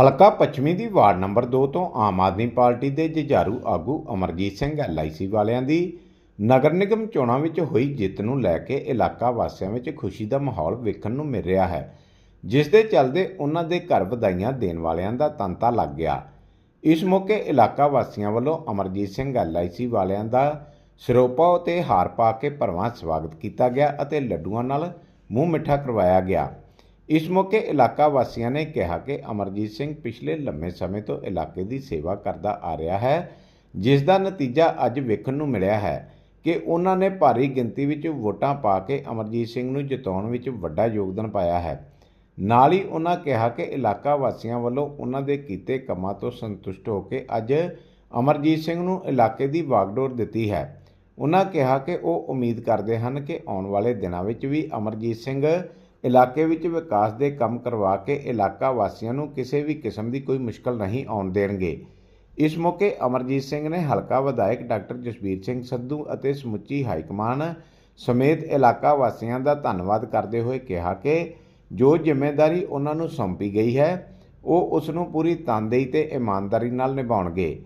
ਹਲਕਾ ਪੱਛਮੀ ਦੀ ward number 2 ਤੋਂ ਆਮ ਆਦਮੀ ਪਾਰਟੀ ਦੇ ਜੁਝਾਰੂ ਆਗੂ ਅਮਰਜੀਤ ਸਿੰਘ ਐਲਆਈਸੀ ਵਾਲਿਆਂ ਦੀ ਨਗਰ ਨਿਗਮ ਚੋਣਾਂ ਵਿੱਚ ਹੋਈ ਜਿੱਤ ਨੂੰ ਲੈ ਕੇ ਇਲਾਕਾ ਵਾਸੀਆਂ ਵਿੱਚ ਖੁਸ਼ੀ ਦਾ ਮਾਹੌਲ ਵੇਖਣ ਨੂੰ ਮਿਲ ਰਿਹਾ ਹੈ, ਜਿਸ ਦੇ ਚੱਲਦੇ ਉਹਨਾਂ ਦੇ ਘਰ ਵਧਾਈਆਂ ਦੇਣ ਵਾਲਿਆਂ ਦਾ ਤੰਤਾ ਲੱਗ ਗਿਆ। ਇਸ ਮੌਕੇ ਇਲਾਕਾ ਵਾਸੀਆਂ ਵੱਲੋਂ ਅਮਰਜੀਤ ਸਿੰਘ ਐਲਆਈਸੀ ਵਾਲਿਆਂ ਦਾ ਸਿਰੋਪਾ ਤੇ ਹਾਰ ਪਾ ਕੇ ਭਰਵਾਂ ਸਵਾਗਤ ਕੀਤਾ ਗਿਆ ਅਤੇ ਲੱਡੂਆਂ ਨਾਲ ਮੂੰਹ ਮਿੱਠਾ ਕਰਵਾਇਆ ਗਿਆ। ਇਸ ਮੌਕੇ ਇਲਾਕਾ ਵਾਸੀਆਂ ਨੇ ਕਿਹਾ ਕਿ ਅਮਰਜੀਤ ਸਿੰਘ ਪਿਛਲੇ ਲੰਮੇ ਸਮੇਂ ਤੋਂ ਇਲਾਕੇ ਦੀ ਸੇਵਾ ਕਰਦਾ ਆ ਰਿਹਾ ਹੈ, ਜਿਸ ਦਾ ਨਤੀਜਾ ਅੱਜ ਵੇਖਣ ਨੂੰ ਮਿਲਿਆ ਹੈ ਕਿ ਉਹਨਾਂ ਨੇ ਭਾਰੀ ਗਿਣਤੀ ਵਿੱਚ ਵੋਟਾਂ ਪਾ ਕੇ ਅਮਰਜੀਤ ਸਿੰਘ ਨੂੰ ਜਿਤਾਉਣ ਵਿੱਚ ਵੱਡਾ ਯੋਗਦਾਨ ਪਾਇਆ ਹੈ। ਨਾਲ ਹੀ ਉਹਨਾਂ ਕਿਹਾ ਕਿ ਇਲਾਕਾ ਵਾਸੀਆਂ ਵੱਲੋਂ ਉਹਨਾਂ ਦੇ ਕੀਤੇ ਕੰਮਾਂ ਤੋਂ ਸੰਤੁਸ਼ਟ ਹੋ ਕੇ ਅੱਜ ਅਮਰਜੀਤ ਸਿੰਘ ਨੂੰ ਇਲਾਕੇ ਦੀ ਵਾਗਡੋਰ ਦਿੱਤੀ ਹੈ। ਉਹਨਾਂ ਕਿਹਾ ਕਿ ਉਹ ਉਮੀਦ ਕਰਦੇ ਹਨ ਕਿ ਆਉਣ ਵਾਲੇ ਦਿਨਾਂ ਵਿੱਚ ਵੀ ਅਮਰਜੀਤ ਸਿੰਘ ਇਲਾਕੇ ਵਿੱਚ ਵਿਕਾਸ ਦੇ ਕੰਮ ਕਰਵਾ ਕੇ ਇਲਾਕਾ ਵਾਸੀਆਂ ਨੂੰ ਕਿਸੇ ਵੀ ਕਿਸਮ ਦੀ ਕੋਈ ਮੁਸ਼ਕਲ ਨਹੀਂ ਆਉਣ ਦੇਣਗੇ। ਇਸ ਮੌਕੇ ਅਮਰਜੀਤ ਸਿੰਘ ਨੇ ਹਲਕਾ ਵਿਧਾਇਕ ਡਾਕਟਰ ਜਸਬੀਰ ਸਿੰਘ ਸੰਧੂ ਅਤੇ ਸਮੁੱਚੀ ਹਾਈਕਮਾਨ ਸਮੇਤ ਇਲਾਕਾ ਵਾਸੀਆਂ ਦਾ ਧੰਨਵਾਦ ਕਰਦੇ ਹੋਏ ਕਿਹਾ ਕਿ ਜੋ ਜ਼ਿੰਮੇਵਾਰੀ ਉਹਨਾਂ ਨੂੰ ਸੌਂਪੀ ਗਈ ਹੈ, ਉਹ ਉਸ ਨੂੰ ਪੂਰੀ ਤਨਦੇਹੀ ਤੇ ਇਮਾਨਦਾਰੀ ਨਾਲ ਨਿਭਾਉਣਗੇ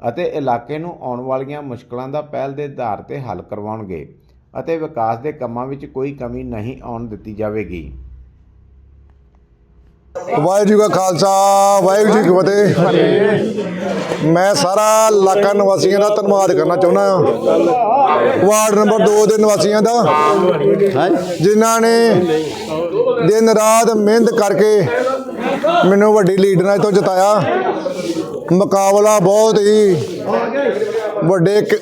ਅਤੇ ਇਲਾਕੇ ਨੂੰ ਆਉਣ ਵਾਲੀਆਂ ਮੁਸ਼ਕਲਾਂ ਦਾ ਪਹਿਲ ਦੇ ਆਧਾਰ ਤੇ ਹੱਲ ਕਰਵਾਉਣਗੇ। ਅਤੇ ਵਿਕਾਸ ਦੇ ਕੰਮਾਂ ਵਿੱਚ ਕੋਈ ਕਮੀ ਨਹੀਂ ਆਉਣ ਦਿੱਤੀ ਜਾਵੇਗੀ। ਵਾਹਿਗੁਰੂ ਜੀ ਕਾ ਖਾਲਸਾ, ਵਾਹਿਗੁਰੂ ਜੀ ਕੀ ਫਤਿਹ। ਮੈਂ ਸਾਰਾ ਇਲਾਕਾ ਨਿਵਾਸੀਆਂ ਦਾ ਧੰਨਵਾਦ ਕਰਨਾ ਚਾਹੁੰਦਾ ਹਾਂ। ਵਾਰਡ ਨੰਬਰ 2 ਦੇ ਨਿਵਾਸੀਆਂ ਦਾ। ਜਿਨ੍ਹਾਂ ਨੇ ਦਿਨ ਰਾਤ ਮਿਹਨਤ ਕਰਕੇ ਮੈਨੂੰ ਵੱਡੀ ਲੀਡਰਾਂ ਤੋਂ ਜਿਤਾਇਆ। ਮੁਕਾਬਲਾ ਬਹੁਤ ਹੀ ਵੱਡੇ ਕ-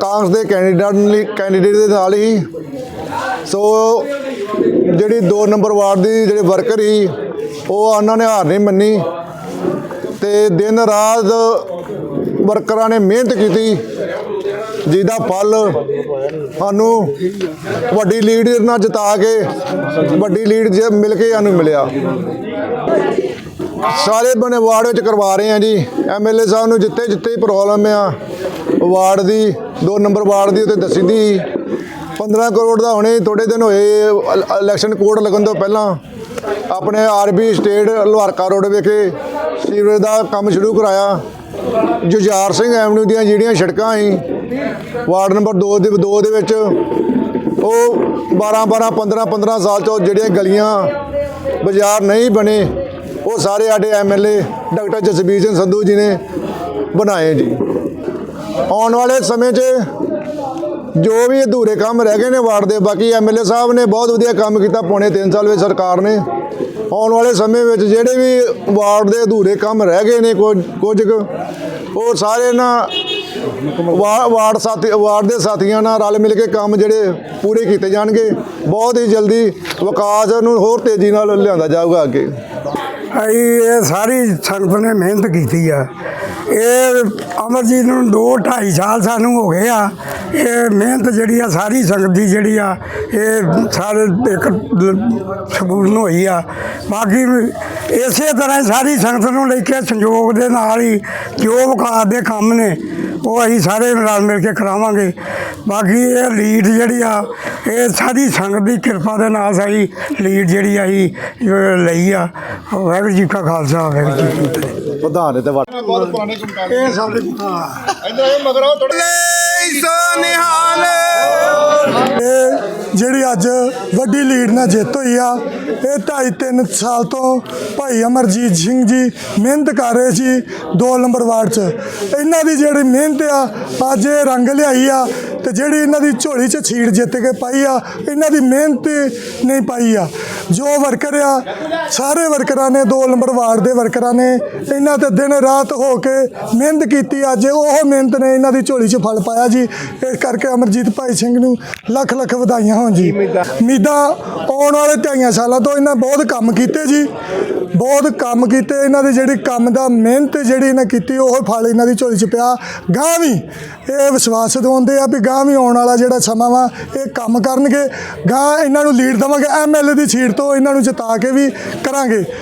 ਕਾਂਗਰਸ ਦੇ ਕੈਂਡੀਡੇਟ ਲਈ ਕੈਂਡੀਡੇਟ ਦੇ ਨਾਲ ਹੀ। ਸੋ ਜਿਹੜੀ 2 ਨੰਬਰ ਵਾਰਡ ਦੀ ਜਿਹੜੇ ਵਰਕਰ ਸੀ, ਉਹ ਉਹਨਾਂ ਨੇ ਹਾਰ ਨਹੀਂ ਮੰਨੀ। ਤੇ ਦਿਨ ਰਾਤ ਵਰਕਰਾਂ ਨੇ ਮਿਹਨਤ ਕੀਤੀ, ਜਿਹਦਾ ਫਲ ਸਾਨੂੰ ਵੱਡੀ ਲੀਡ ਨਾਲ ਜਿਤਾ ਕੇ, ਵੱਡੀ ਲੀਡ ਜੇ ਮਿਲ ਕੇ ਸਾਨੂੰ ਮਿਲਿਆ। ਸਾਰੇ ਬਣੇ ਵਾਰਡ ਵਿੱਚ ਕਰਵਾ ਰਹੇ ਆ ਜੀ। ਐਮਐਲਏ ਸਾਹਿਬ ਨੂੰ ਜਿੱਥੇ ਜਿੱਥੇ ਪ੍ਰੋਬਲਮ ਆ। ਵਾਰਡ ਦੀ 2 ਨੰਬਰ ਵਾਰਡ ਦੀ ਉੱਤੇ ਦੱਸੀ ਦੀ। 15 ਕਰੋੜ ਦਾ ਹੁਣੇ ਥੋੜੇ ਦਿਨ ਹੋਏ ਇਲੈਕਸ਼ਨ ਕੋਡ ਲੱਗਣ ਤੋਂ ਪਹਿਲਾਂ ਆਪਣੇ ਆਰਬੀ ਸਟੇਟ ਲੁਹਾਰਕਾ ਰੋਡ ਵਿਖੇ ਸੀਵਰੇਜ ਦਾ ਕੰਮ ਸ਼ੁਰੂ ਕਰਾਇਆ। ਜੁਝਾਰ ਸਿੰਘ ਐਵਨਿਊ ਦੀਆਂ ਜਿਹੜੀਆਂ ਸੜਕਾਂ ਸੀ, ਵਾਰਡ ਨੰਬਰ 2 ਦੇ 2 ਦੇ ਵਿੱਚ ਉਹ 12 12 15 15 ਸਾਲ ਤੋਂ ਜਿਹੜੀਆਂ ਗਲੀਆਂ ਬਾਜ਼ਾਰ ਨਹੀਂ ਬਣੇ, ਉਹ ਸਾਰੇ ਸਾਡੇ ਐਮਐਲਏ ਡਾਕਟਰ ਜਸਬੀਰ ਸਿੰਘ ਸੰਧੂ ਜੀ ਨੇ ਬਣਾਏ ਜੀ। ਆਉਣ ਵਾਲੇ ਸਮੇਂ 'ਚ ਜੋ ਵੀ ਅਧੂਰੇ ਕੰਮ ਰਹਿ ਗਏ ਨੇ ਵਾਰਡ ਦੇ ਬਾਕੀ ਐਮਐਲਏ ਸਾਹਿਬ ਨੇ ਬਹੁਤ ਵਧੀਆ ਕੰਮ ਕੀਤਾ ਪੌਣੇ 3 ਸਾਲ ਵਿੱਚ ਸਰਕਾਰ ਨੇ। ਆਉਣ ਵਾਲੇ ਸਮੇਂ ਵਿੱਚ ਜਿਹੜੇ ਵੀ ਵਾਰਡ ਦੇ ਅਧੂਰੇ ਕੰਮ ਰਹਿ ਗਏ ਨੇ ਕੁਝ ਕੁਝ ਕੁ, ਉਹ ਸਾਰੇ ਨਾ ਵਾ- ਵਾਰਡ ਸਾਥੀ ਵਾਰਡ ਦੇ ਸਾਥੀਆਂ ਨਾਲ ਰਲ ਮਿਲ ਕੇ ਕੰਮ ਜਿਹੜੇ ਪੂਰੇ ਕੀਤੇ ਜਾਣਗੇ। ਬਹੁਤ ਹੀ ਜਲਦੀ ਵਿਕਾਸ ਨੂੰ ਹੋਰ ਤੇਜ਼ੀ ਨਾਲ ਲਿਆਂਦਾ ਜਾਊਗਾ ਅੱਗੇ। ਅਸੀਂ ਇਹ ਸਾਰੀ ਸੰਗਤ ਨੇ ਮਿਹਨਤ ਕੀਤੀ ਆ। ਇਹ ਅਮਰਜੀਤ ਨੂੰ 2 2.5 ਸਾਲ ਸਾਨੂੰ ਹੋ ਗਏ ਆ। ਇਹ ਮਿਹਨਤ ਜਿਹੜੀ ਆ, ਸਾਰੀ ਸੰਗਤ ਦੀ ਜਿਹੜੀ ਆ, ਇਹ ਸਾਰੇ ਇੱਕ ਸਬੂਰਨ ਹੋਈ ਆ। ਬਾਕੀ ਇਸੇ ਤਰ੍ਹਾਂ ਸਾਰੀ ਸੰਗਤ ਨੂੰ ਲੈ ਕੇ ਸੰਯੋਗ ਦੇ ਨਾਲ ਹੀ ਜੋ ਵਿਕਾਸ ਦੇ ਕੰਮ ਨੇ ਉਹ ਅਸੀਂ ਸਾਰੇ ਰਲ ਮਿਲ ਕੇ ਕਰਾਵਾਂਗੇ। ਬਾਕੀ ਇਹ ਲੀਡ ਜਿਹੜੀ ਆ ਇਹ ਸਾਰੀ ਸੰਗਤ ਦੀ ਕਿਰਪਾ ਦੇ ਨਾਲ ਸਾਰੀ ਲੀਡ ਜਿਹੜੀ ਆ ਅਸੀਂ ਅਹ, ਲਈ ਆ। ਵਾਹਿਗੁਰੂ ਜੀ ਕਾ ਖਾਲਸਾ ਵਾਹਿਗੁਰੂ ਜੀ ਕੀ ਫਤਿਹ। ਪ੍ਰਧਾਨ ਤੇ ਵੜ ਇਹ ਸਾਡੇ ਹਾਂ। ਇਹ ਜਿਹੜੀ ਅੱਜ ਵੱਡੀ ਲੀਡ ਨਾਲ ਜਿੱਤ ਹੋਈ ਆ, ਇਹ ਢਾਈ ਤਿੰਨ ਸਾਲ ਤੋਂ ਭਾਈ ਅਮਰਜੀਤ ਸਿੰਘ ਜੀ ਮਿਹਨਤ ਕਰ ਰਹੇ ਸੀ 2 ਨੰਬਰ ਵਾਰਡ 'ਚ। ਇਹਨਾਂ ਦੀ ਜਿਹੜੀ ਮਿਹਨਤ ਆ, ਅੱਜ ਇਹ ਰੰਗ ਲਿਆਈ ਆ ਤੇ ਜਿਹੜੀ ਇਹਨਾਂ ਦੀ ਝੋਲੀ 'ਚ ਛੀੜ ਜਿੱਤ ਕੇ ਪਾਈ ਆ, ਇਹਨਾਂ ਦੀ ਮਿਹਨਤ ਨਹੀਂ ਪਾਈ ਆ। ਜੋ ਵਰਕਰ ਆ, ਸਾਰੇ ਵਰਕਰਾਂ ਨੇ 2 ਨੰਬਰ ਵਾਰਡ ਦੇ ਵਰਕਰਾਂ ਨੇ, ਇਹਨਾਂ ਤੇ ਦਿਨ ਰਾਤ ਹੋ ਕੇ ਮਿਹਨਤ ਕੀਤੀ ਅੱਜ ਉਹ ਮਿਹਨਤ ਨੇ ਇਹਨਾਂ ਦੀ ਝੋਲੀ 'ਚ ਫਲ ਪਾਇਆ ਜੀ। ਇਸ ਕਰਕੇ ਅਮਰਜੀਤ ਭਾਈ ਸਿੰਘ ਨੂੰ ਲੱਖ ਲੱਖ ਵਧਾਈਆਂ ਹੋਣ ਜੀ। ਉਮੀਦਾਂ ਆਉਣ ਵਾਲੇ ਢਾਈਆਂ ਸਾਲਾਂ ਤੋਂ ਇਹਨਾਂ ਬਹੁਤ ਕੰਮ ਕੀਤੇ ਜੀ। ਬਹੁਤ ਕੰਮ ਕੀਤੇ। ਇਹਨਾਂ ਦੀ ਜਿਹੜੀ ਕੰਮ ਦਾ ਮਿਹਨਤ ਜਿਹੜੀ ਇਹਨਾਂ ਕੀਤੀ, ਉਹ ਫਲ ਇਹਨਾਂ ਦੀ ਝੋਲੀ 'ਚ ਪਿਆ। ਗਾਂ ਵੀ ਇਹ ਵਿਸ਼ਵਾਸ ਦਿਵਾਉਂਦੇ ਆ ਵੀ ਗਾਂ ਵੀ ਆਉਣ ਵਾਲਾ ਜਿਹੜਾ ਸਮਾਂ ਵਾ, ਇਹ ਕੰਮ ਕਰਨਗੇ। ਗਾਂ ਇਹਨਾਂ ਨੂੰ ਲੀਡ ਦੇਵਾਂਗੇ ਐਮਐਲਏ ਦੀ ਸੀਟ ਤੋਂ ਇਹਨਾਂ ਨੂੰ ਜਿਤਾ ਕੇ ਵੀ ਕਰਾਂਗੇ।